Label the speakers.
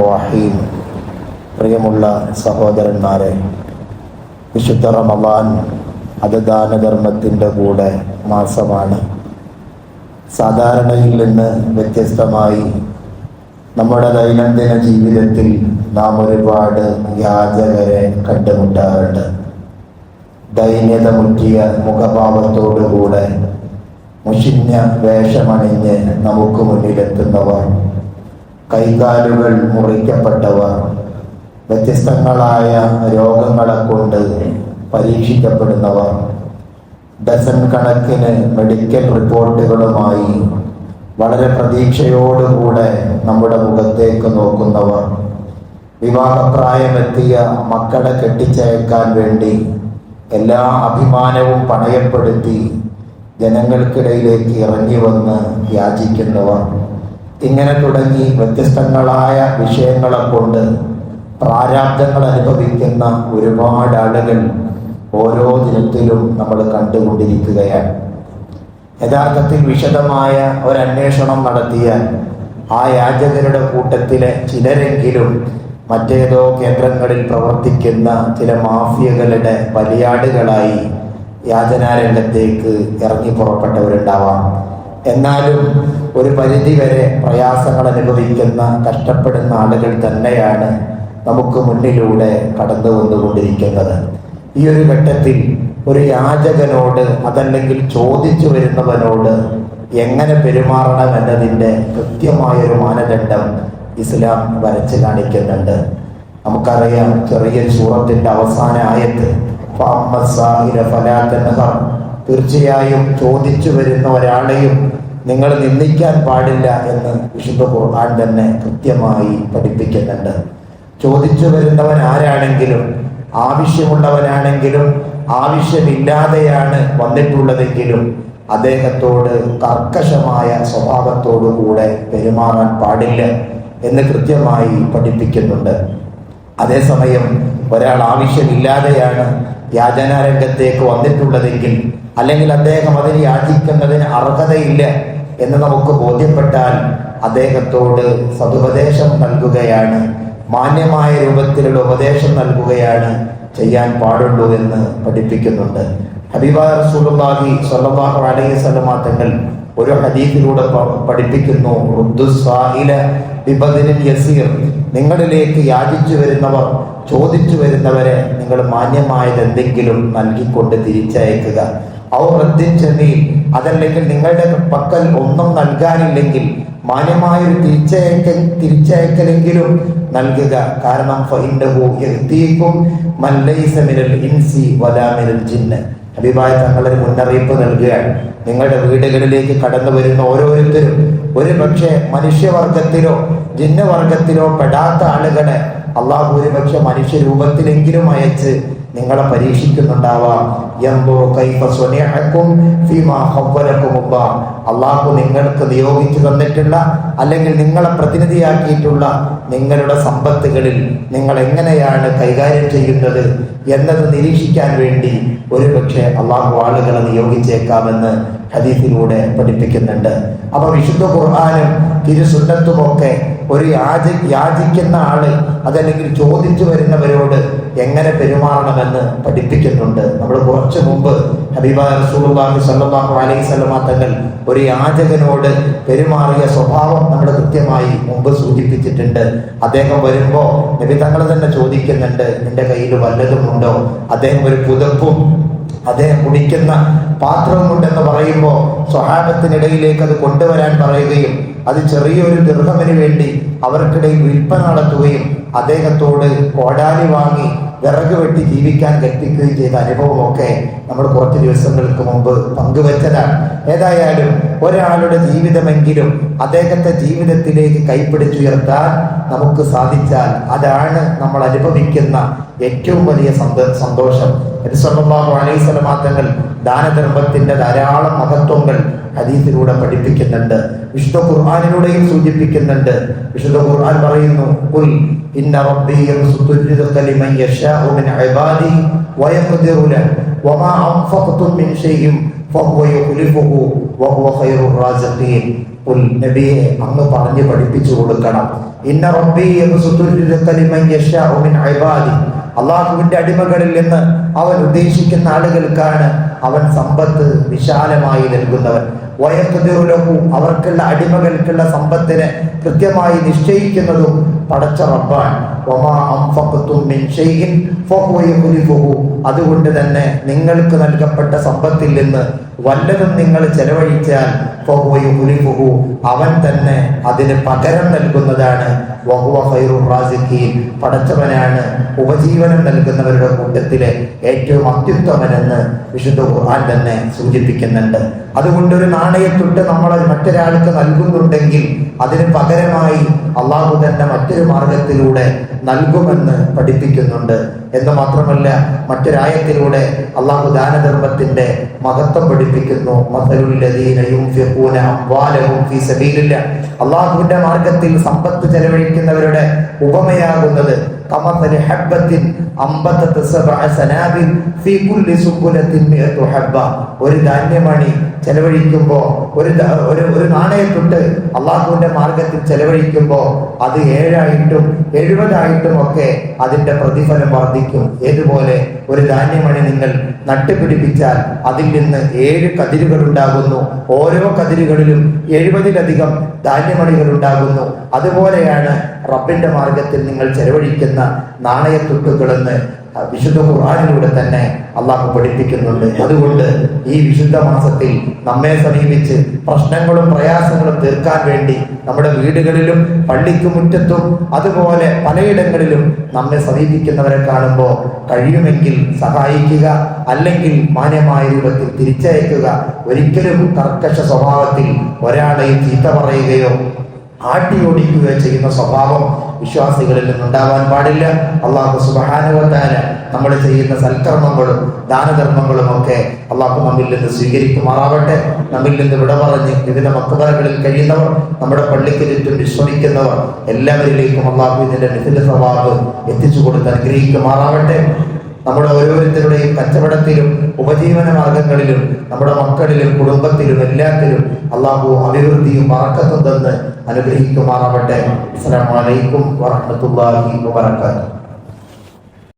Speaker 1: റഹീം പ്രിയമുള്ള സഹോദരന്മാരെ വിശുദ്ധ റമദാൻ അത് ദാനധർമ്മത്തിന്റെ കൂടെ മാസമാണ്. സാധാരണയിൽ നിന്ന് വ്യത്യസ്തമായി നമ്മുടെ ദൈനംദിന ജീവിതത്തിൽ നാം ഒരുപാട് യാചകരെ കണ്ടുമുട്ടാറുണ്ട്. ദൈന്യത മുറ്റിയ മുഖഭാവത്തോടുകൂടെ മുഷിഞ്ഞ വേഷമണിഞ്ഞ് നമുക്ക് മുന്നിലെത്തുന്നവർ കൈകാലുകൾ മുറിക്കപ്പെട്ടവർ വ്യത്യസ്തങ്ങളായ രോഗങ്ങളെ കൊണ്ട് പരീക്ഷിക്കപ്പെടുന്നവർ. ഡസൻ കണക്കിന് മെഡിക്കൽ റിപ്പോർട്ടുകളുമായി വളരെ പ്രതീക്ഷയോടുകൂടെ നമ്മുടെ മുഖത്തേക്ക് നോക്കുന്നവർ. വിവാഹപ്രായമെത്തിയ മക്കളെ കെട്ടിച്ചയക്കാൻ വേണ്ടി എല്ലാ അഭിമാനവും പണയപ്പെടുത്തി ജനങ്ങൾക്കിടയിലേക്ക് ഇറങ്ങി വന്ന് യാചിക്കുന്നവർ. ഇങ്ങനെ തുടങ്ങി വ്യത്യസ്തങ്ങളായ വിഷയങ്ങളെ കൊണ്ട് പ്രാരാബ്ദങ്ങൾ അനുഭവിക്കുന്ന ഒരുപാട് ആളുകൾ ഓരോ ദിനത്തിലും നമ്മൾ കണ്ടുകൊണ്ടിരിക്കുകയാണ്. യഥാർത്ഥത്തിൽ വിശദമായ ഒരന്വേഷണം നടത്തിയ ആ യാചകരുടെ കൂട്ടത്തിലെ ചിലരെങ്കിലും മറ്റേതോ കേന്ദ്രങ്ങളിൽ പ്രവർത്തിക്കുന്ന ചില മാഫിയകളുടെ വലിയാടുകളായി യാചനാരംഗത്തേക്ക് ഇറങ്ങി പുറപ്പെട്ടവരുണ്ടാവാം. എന്നാലും ഒരു പരിധിവരെ പ്രയാസങ്ങൾ അനുഭവിക്കുന്ന കഷ്ടപ്പെടുന്ന ആളുകൾ തന്നെയാണ് നമുക്ക് മുന്നിലൂടെ കടന്നു വന്നുകൊണ്ടിരിക്കുന്നത്. ഈ ഒരു ഘട്ടത്തിൽ ഒരു യാചകനോട് അതല്ലെങ്കിൽ ചോദിച്ചു വരുന്നവനോട് എങ്ങനെ പെരുമാറണം എന്നതിന്റെ കൃത്യമായൊരു മാനദണ്ഡം ഇസ്ലാം വരച്ച് കാണിക്കുന്നുണ്ട്. നമുക്കറിയാം ചെറിയ സൂറത്തിന്റെ അവസാന ആയത്ത് തീർച്ചയായും ചോദിച്ചു വരുന്ന ഒരാളെയും നിങ്ങൾ നിന്ദിക്കാൻ പാടില്ല എന്ന് വിശുദ്ധ ഖുർആൻ തന്നെ കൃത്യമായി പഠിപ്പിക്കുന്നുണ്ട്. ചോദിച്ചു വരുന്നവൻ ആരാണെങ്കിലും ആവശ്യമുള്ളവനാണെങ്കിലും ആവശ്യമില്ലാതെയാണ് വന്നിട്ടുള്ളതെങ്കിലും അദ്ദേഹത്തോട് കർക്കശമായ സ്വഭാവത്തോടുകൂടെ പെരുമാറാൻ പാടില്ല എന്ന് കൃത്യമായി പഠിപ്പിക്കുന്നുണ്ട്. അതേസമയം ഒരാൾ ആവശ്യമില്ലാതെയാണ് യാചനാരംഗത്തേക്ക് വന്നിട്ടുള്ളതെങ്കിൽ അല്ലെങ്കിൽ അദ്ദേഹം അതിന് യാചിക്കുന്നതിന് അർഹതയില്ല എന്ന് നമുക്ക് ബോധ്യപ്പെട്ടാൽ അദ്ദേഹത്തോട് സതുപദേശം നൽകുകയാണ്. മാന്യമായ രൂപത്തിലുള്ള ഉപദേശം നൽകുകയാണ് ചെയ്യാൻ പാടുള്ളൂ എന്ന് പഠിപ്പിക്കുന്നുണ്ട്. ഹബീബ റസൂലുള്ളാഹി സ്വല്ലല്ലാഹു അലൈഹി വസല്ലമ ഒരു ഹദീസിലൂടെ പഠിപ്പിക്കുന്നു. യസീർ. നിങ്ങളിലേക്ക് യാചിച്ചു വരുന്നവർ ചോദിച്ചു വരുന്നവരെ നിങ്ങൾ മാന്യമായത് എന്തെങ്കിലും നൽകിക്കൊണ്ട് തിരിച്ചയക്കുക. ഔറദ്ദിൻ അതല്ലെങ്കിൽ നിങ്ങളുടെ പക്കൽ ഒന്നും നൽകാനില്ലെങ്കിൽ മാന്യമായൊരു തിരിച്ചയക്കൽ തിരിച്ചയക്കലെങ്കിലും നൽകുക. കാരണം ഹബീബായ തങ്ങളൊരു മുന്നറിയിപ്പ് നൽകുകയാണ്. നിങ്ങളുടെ വീടുകളിലേക്ക് കടന്നു വരുന്ന ഓരോരുത്തരും ഒരു പക്ഷേ മനുഷ്യവർഗത്തിലോ ജിന്നവർഗത്തിലോ പെടാത്ത ആളുകളെ അള്ളാഹു ഒരുപക്ഷെ മനുഷ്യരൂപത്തിലെങ്കിലും അയച്ച് നിങ്ങളെ പരീക്ഷിക്കുന്നുണ്ടാവാം. അള്ളാഹു നിങ്ങൾക്ക് നിയോഗിച്ചു തന്നിട്ടുള്ള അല്ലെങ്കിൽ നിങ്ങളെ പ്രതിനിധിയാക്കിയിട്ടുള്ള നിങ്ങളുടെ സമ്പത്തുകളിൽ നിങ്ങൾ എങ്ങനെയാണ് കൈകാര്യം ചെയ്യുന്നത് എന്നത് നിരീക്ഷിക്കാൻ വേണ്ടി ഒരുപക്ഷെ അള്ളാഹു ആളുകളെ നിയോഗിച്ചേക്കാമെന്ന് ഹദീഫിലൂടെ പഠിപ്പിക്കുന്നുണ്ട്. അപ്പൊ വിശുദ്ധ ഖുർആാനും തിരുസുന്നത്തുമൊക്കെ ഒരു യാചി യാചിക്കുന്ന ആൾ അതല്ലെങ്കിൽ ചോദിച്ചു വരുന്നവരോട് എങ്ങനെ പെരുമാറണമെന്ന് പഠിപ്പിക്കുന്നുണ്ട്. നമ്മൾ കുറച്ചു മുമ്പ് ഹബീബ റസൂലുള്ളാഹി സ്വല്ലല്ലാഹു അലൈഹി വസല്ലമ തങ്ങൾ ഒരു യാചകനോട് പെരുമാറിയ സ്വഭാവം നമ്മൾ കൃത്യമായി മുമ്പ് സൂചിപ്പിച്ചിട്ടുണ്ട്. അദ്ദേഹം വരുമ്പോൾ നബി തങ്ങൾ തന്നെ ചോദിക്കുന്നുണ്ട് നിന്റെ കയ്യിൽ വല്ലതും ഉണ്ടോ? അദ്ദേഹം ഒരു പുതപ്പും അദ്ദേഹം കുടിക്കുന്ന പാത്രമുണ്ടെന്ന് പറയുമ്പോൾ സ്വഹാബത്തിനിടയിലേക്ക് അത് കൊണ്ടുവരാൻ പറയുകയും അത് ചെറിയൊരു ദീർഘമിന് വേണ്ടി അവർക്കിടയിൽ വിൽപ്പന നടത്തുകയും അദ്ദേഹത്തോട് കോടാലി വാങ്ങി വിറക് വെട്ടി ജീവിക്കാൻ കൽപ്പിക്കുകയും ചെയ്ത അനുഭവമൊക്കെ നമ്മൾ കുറച്ച് ദിവസങ്ങൾക്ക് മുമ്പ് പങ്കുവച്ചതാണ്. ഏതായാലും ഒരാളുടെ ജീവിതമെങ്കിലും അദ്ദേഹത്തെ ജീവിതത്തിലേക്ക് കൈപ്പിടിച്ചുയർത്താൻ നമുക്ക് സാധിച്ചാൽ അതാണ് നമ്മൾ അനുഭവിക്കുന്ന ഏറ്റവും വലിയ സന്തോഷം. അലൈസ്വലമാങ്ങൾ ദാനധർമ്മത്തിന്റെ ധാരാളം മഹത്വങ്ങൾ ഹദീസിലൂടെ പഠിപ്പിക്കുന്നുണ്ട്. വിശുദ്ധ ഖുർആാനിലൂടെയും സൂചിപ്പിക്കുന്നുണ്ട്. വിശുദ്ധ ഖുർആൻ പറയുന്നു കുൽ ഇന്ന ലിമൻ യശാഉ മിൻ ലഹു മിൻ ഷൈഇൻ ഫഹുവ റാസിഖീൻ. അങ്ങ് പറഞ്ഞു പഠിപ്പിച്ചു കൊടുക്കണം. ലിമൻ യശാഉ മിൻ അള്ളാഹുവിന്റെ അടിമകളിൽ നിന്ന് അവൻ ഉദ്ദേശിക്കുന്ന ആളുകൾക്കാണ് അവൻ സമ്പത്ത് വിശാലമായി നൽകുന്നവൻ. വയക്കുതിറു അവർക്കുള്ള അടിമകൾക്കുള്ള സമ്പത്തിനെ കൃത്യമായി നിശ്ചയിക്കുന്നതും പടച്ച റബ്ബാൻ അതുകൊണ്ട് തന്നെ നിങ്ങൾക്ക് നൽകപ്പെട്ട സമ്പത്തിൽ നിന്ന് വല്ലതും നിങ്ങൾ ചെലവഴിച്ചാൽ അവൻ തന്നെ അതിന് പകരം നൽകുന്നതാണ്. പടച്ചവനാണ് ഉപജീവനം നൽകുന്നവരുടെ കൂട്ടത്തിലെ ഏറ്റവും അത്യുത്തമനെന്ന് വിശുദ്ധ ഖുർആൻ തന്നെ സൂചിപ്പിക്കുന്നുണ്ട്. അതുകൊണ്ട് ഒരു നാണയത്തൊട്ട് നമ്മൾ മറ്റൊരാൾക്ക് നൽകുന്നുണ്ടെങ്കിൽ അതിന് പകരമായി അള്ളാഹു തന്നെ മറ്റൊരു മാർഗത്തിലൂടെ നൽകുമെന്ന് പഠിപ്പിക്കുന്നുണ്ട്. എന്ന് മാത്രമല്ല മറ്റൊരായത്തിലൂടെ അള്ളാഹു ദാനധർമ്മത്തിന്റെ മഹത്വം പഠിപ്പിക്കുന്നു. മസലുല്ലദീന അള്ളാഹുവിന്റെ മാർഗത്തിൽ സമ്പത്ത് ചെലവഴിക്കുന്നവരുടെ ഉപമയാകുന്നത് ഒരു ധാന്യമണി ചെലവഴിക്കുമ്പോൾ ഒരു ഒരു ഒരു നാണയത്തൊട്ട് അള്ളാഹുവിന്റെ മാർഗത്തിൽ ചെലവഴിക്കുമ്പോൾ അത് ഏഴായിട്ടും എഴുപതായിട്ടും ഒക്കെ അതിന്റെ പ്രതിഫലം വർദ്ധിക്കും. ഏതുപോലെ ഒരു ധാന്യമണി നിങ്ങൾ നട്ടുപിടിപ്പിച്ചാൽ അതിൽ നിന്ന് ഏഴ് കതിരുകൾ ഉണ്ടാകുന്നു. ഓരോ കതിരുകളിലും എഴുപതിലധികം ധാന്യമണികൾ ഉണ്ടാകുന്നു. അതുപോലെയാണ് റബ്ബിന്റെ മാർഗത്തിൽ നിങ്ങൾ ചെലവഴിക്കുന്ന നാണയത്തുട്ടുകളെന്ന് വിശുദ്ധ ഖുർആാനിലൂടെ തന്നെ അള്ളാഹു പഠിപ്പിക്കുന്നുണ്ട്. അതുകൊണ്ട് ഈ വിശുദ്ധ മാസത്തിൽ നമ്മെ സമീപിച്ച് പ്രശ്നങ്ങളും പ്രയാസങ്ങളും തീർക്കാൻ വേണ്ടി നമ്മുടെ വീടുകളിലും പള്ളിക്ക് മുറ്റത്തും അതുപോലെ പലയിടങ്ങളിലും നമ്മെ സമീപിക്കുന്നവരെ കാണുമ്പോൾ കഴിയുമെങ്കിൽ സഹായിക്കുക അല്ലെങ്കിൽ മാന്യമായ രൂപത്തിൽ തിരിച്ചയക്കുക. ഒരിക്കലും കർക്കശ സ്വഭാവത്തിൽ ഒരാളെ ചീത്ത പറയുകയോ ആട്ടിയോടിക്കുകയോ ചെയ്യുന്ന സ്വഭാവം വിശ്വാസികളിൽ നിന്നുണ്ടാവാൻ പാടില്ല. അള്ളാഹു സുബാനുവത്താല നമ്മൾ ചെയ്യുന്ന സൽക്കർമ്മങ്ങളും ദാനധർമ്മങ്ങളും ഒക്കെ അള്ളാഹു നമ്മിൽ നിന്ന് സ്വീകരിക്കുമാറാവട്ടെ. നമ്മിൽ നിന്ന് വിട പറഞ്ഞ് വിവിധ കഴിയുന്നവർ നമ്മുടെ പള്ളിക്ക് ചുറ്റും വിശ്രമിക്കുന്നവർ എല്ലാവരിലേക്കും അള്ളാഹു ഇതിന്റെ നിഫിന്റെ സ്വഭാവം എത്തിച്ചു കൊടുത്ത് അനുഗ്രഹിക്കുമാറാവട്ടെ. നമ്മുടെ ഓരോരുത്തരുടെയും കച്ചവടത്തിലും ഉപജീവന മാർഗങ്ങളിലും നമ്മുടെ മക്കളിലും കുടുംബത്തിലും എല്ലാത്തിലും അള്ളാഹു അഭിവൃദ്ധിയും മറക്കത്തും തന്ന് അനുഗ്രഹിക്കുമാറാവട്ടെ. അസ്സലാമു അലൈക്കും വറഹ്മത്തുള്ളാഹി വബറകാതുഹു.